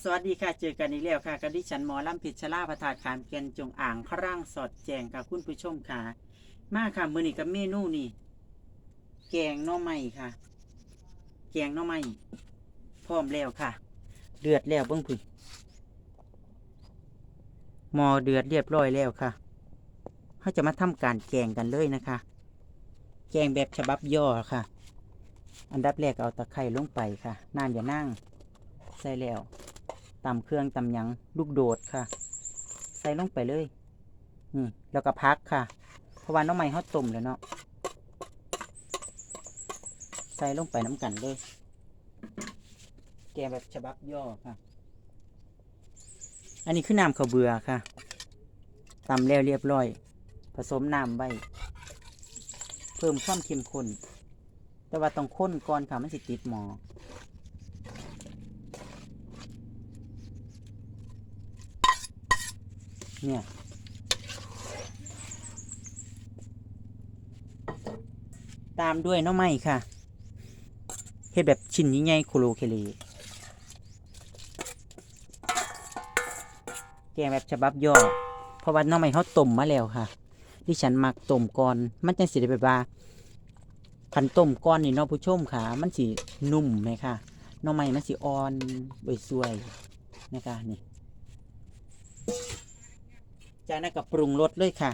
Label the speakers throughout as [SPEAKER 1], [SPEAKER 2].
[SPEAKER 1] สวัสดีค่ะ เจอกันอีกแล้วค่ะกับดิฉันหมอลำพิชลาประทาดขามเกียนจงอ่างครั่งสอดแจงค่ะคุณผู้ชมค่ะ มาค่ะมือนี้กับเมนูนี่ แกงหน่อไม้ค่ะ แกงหน่อไม้พร้อมแล้วค่ะ เดือดแล้วเบิ้งพุ่นหมอเดือดเรียบร้อยแล้วค่ะเขาจะมาทำการแกงกันเลยนะคะ แกงแบบฉบับย่อค่ะ อันดับแรกเอาตะไคร้ลงไปค่ะน้ำอย่านั่งใส่แล้ว ตำเครื่องตำยังลูกโดดค่ะ ใส่ลงไปเลยนี่แล้วก็พักค่ะ เพราะว่าน้องใหม่เขาต้มแล้วเนาะใส่ลงไปน้ำกันเลย แกแบบฉบับย่อค่ะ อันนี้คือน้ำข้าวเบือค่ะตำแล้วเรียบร้อย ผสมน้ำไว้เพิ่มความเข้มข้นแต่ว่าต้องข้นก่อนค่ะมันสิติดหมอ เนี่ยตามด้วยน้องไม้ค่ะเฮ็ดแบบชิ้นใหญ่ๆโคโลเคเลแกงแบบฉบับย่อเพราะว่าน้องไม้เขาต้มมาแล้วค่ะที่ฉันมักต้มก่อน มันจังสิได้แบบว่าพันต้มก้อนนี่เนาะผู้ชมค่ะ มันสินุ่มไหมค่ะน้องไม้มันสิอ่อนใบสวยนะคะนี่ จากนั้นก็ปรุงรสเลยค่ะ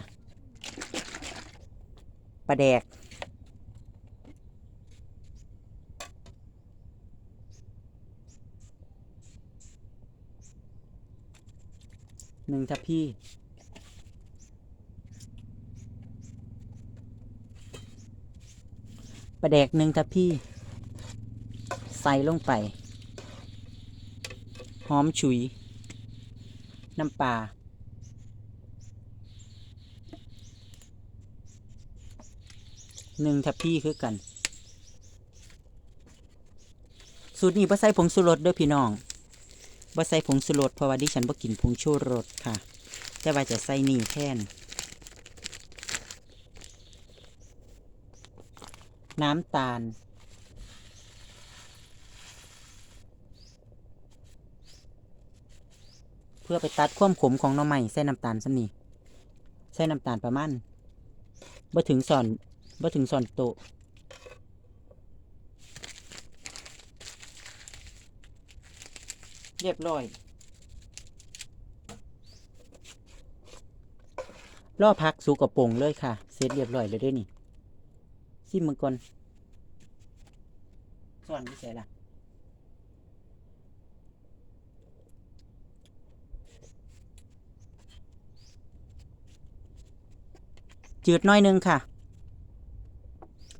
[SPEAKER 1] ปลาแดก หนึ่งทัพพี่ปลาแดกหนึ่งทัพพี่ ใส่ลงไป หอมฉุย น้ำปลา หนึ่งทัพพี่คือกัน สูตรนี้บ่ใส่ผงชูรสเด้วยพี่น้องบ่ใส่ผงชูรสเพราะว่าดิฉันบ่กินผงชูรสค่ะ แต่ว่าจะใส่นี่แทน น้ำตาล เพื่อไปตัดความขมของหน้อไม้ใส่น้ำตาลสันี่ใส่น้ำตาลประมาณบ่ถึงส่อน บ่ถึงส่อนโตเรียบร้อยล่อพักสูกระโปรงเลยค่ะ เสร็จเรียบร้อยเลยด้วยนี่ซิมมือก่อนส่วนที่ใส่ละจืดน้อยนึงค่ะ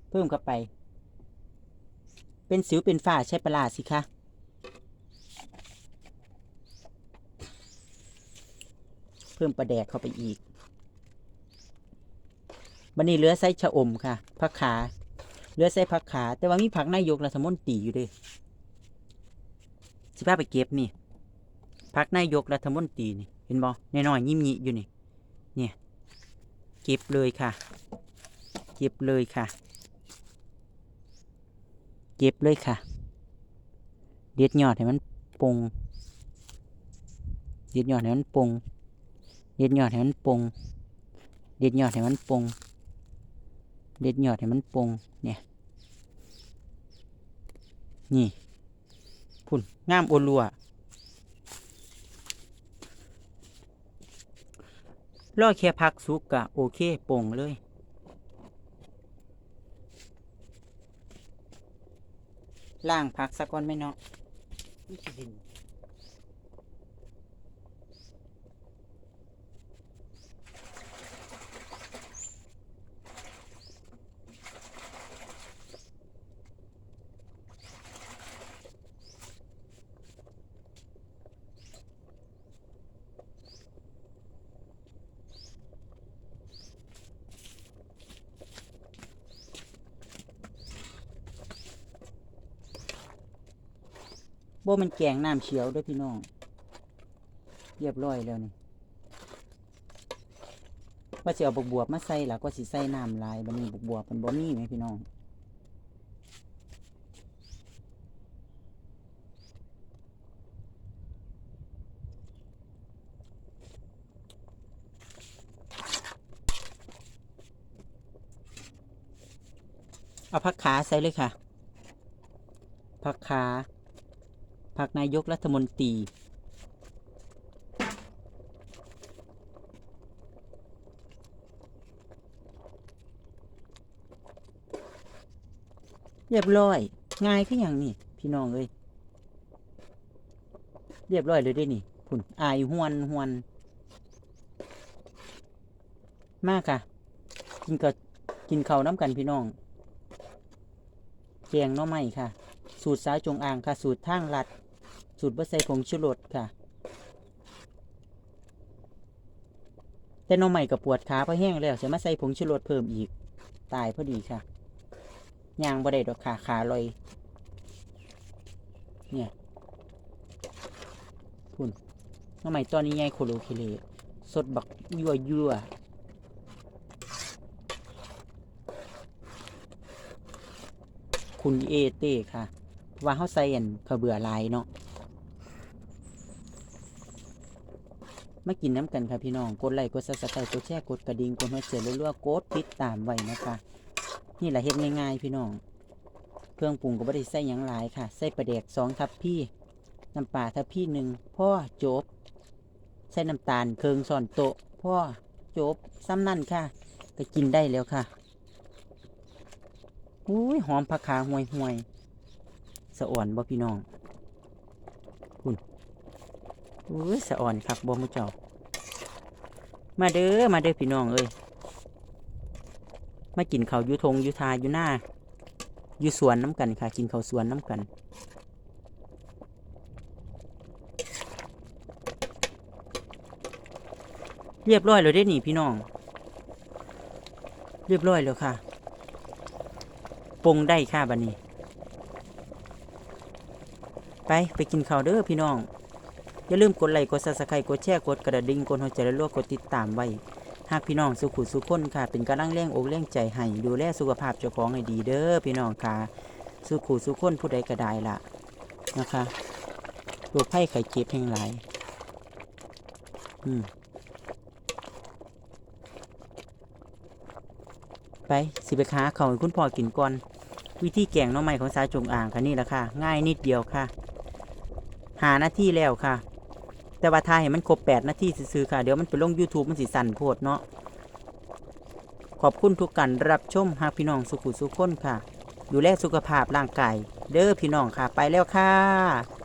[SPEAKER 1] เพิ่มเข้าไป เป็นสิวเป็นฝ้าใช้ปลาสิคะเพิ่มปลาแดกเข้าไปอีกบันนี้เหลือไส้ชะอมค่ะผักขาเหลือไส้ผักขา แต่ว่ามีผักนายกรัฐมนตรีอยู่ด้วยสิพาไปเก็บนี่ผักนายกรัฐมนตรีนี่ เห็นบ่น้อยยิ้มๆอยู่นี่ เนี่ย เก็บเลยค่ะ เก็บเลยค่ะ เก็บเลยค่ะ เด็ดยอดให้มันปงเด็ดยอดให้มันปงเด็ดยอดให้มันปงเด็ดยอดให้มันปงเด็ดยอดให้มันปงเนี่ย นี่พุ่นงามโอลัวรอแค่พักสุกกะโอเคปงเลย ล่างผักสักก้อนไหม่เนาะนี่คือดิน บ่มันแกงน้ำเขียวด้วยพี่น้อง เรียบร้อยแล้วนี่ว่าจะเอาบกบวบมาใส่ล่ะก็สิใส่น้ำลายบันี้บกบวบมันบ่มี่ไหมพี่น้องเอาผักขาใส่เลยค่ะผักขา ผักนายกรัฐมนตรีเรียบร้อย ง่ายขึ้นอย่างนี่ พี่น้องเอ้ยเรียบร้อยเลยด้นี่พุ่นอายหวนหวนมากค่ะ กินกับกินข้าวน้ำกันพี่น้องแกงน้อไม้ค่ะ สูตรสาวจงอางค่ะ สูตรทางลัด สูตรบะใส่ผงชูรสค่ะ แต่น้อไม้กับปวดขาเพราะแห้งแล้วจะมาใส่ผงชูรสเพิ่มอีก ตายพอดีค่ะย่างบ่ได้ดอกขาขาลอย เนี่ยพุ่นหน้อไม้ตอนนี้ใหญ่โคโลคิเลสดบักยั่วยั่วคุณเอเต้ค่ะ ว่าเขาใส่อันเขาเบื่อลายเนาะ มากินน้ำกันค่ะพี่น้อง กดไลค์ กดซับสไครต์กดแชร์ กดกระดิ่ง กดหัวใจรัวๆ กดติดตามไว้นะคะ นี่แหละเฮ็ดง่ายๆ พี่น้อง เครื่องปรุงก็ไม่ได้ใส่หยังหลายค่ะ ใส่ปลาแดกสองทับพี่ น้ำปลาทับพี่หนึ่งพ่อจบ ใส่น้ำตาลเคืองส่อนโตะพ่อจบซ้ำนั่นค่ะ ก็กินได้แล้วค่ะอุ้ยหอมผักขาห่วยห่วยๆสะอ่อนบ่พี่น้อง อุ้ยสะอ่อนครับบ่มุเจ้า มาเด้อมาเด้อพี่น้องเอ้ยมากินข้าวอยุทงอยุทาอยู่หน้าอยู่สวนน้ำกันค่ะ กินข้าวสวนน้ำกันเรียบร้อยแล้วได้หนีพี่น้อง เรียบร้อยแล้วค่ะปงได้ค่ะบันนี้ ไปไปกินข้าวเด้อพี่น้อง อย่าลืมกดไลค์กดซับสไครต์กดแชร์กดกระดิ่งกดหัวใจและลวกกดติดตามไว้ หากพี่น้องสุขุสุขคนค่ะ เป็นกำลังแรงอกแรงใจให้ดูแลสุขภาพเจ้าของให้ดีเด้อพี่น้องค่ะ สุขุสุขคนผู้ใดก็ได้ล่ะนะคะโรคไข้ไข้เจ็บแห่งหลายอืมไปสิไปค้าเขาให้คุณพ่อกินก่อน วิธีแกงน้องใหม่ของสาจงอ่างค่ะนี่แหละค่ะ ง่ายนิดเดียวค่ะ หาหน้าที่แล้วค่ะ แต่ว่าทายให้มันครบแปดนาทีซื้อๆค่ะ เดี๋ยวมันไปลง YouTube มันสิสั่นโพดเนาะขอบคุณทุกการรับชมหากพี่น้องสุขุสุขคนค่ะ ดูแลสุขภาพร่างกายเด้อพี่น้องค่ะไปแล้วค่ะ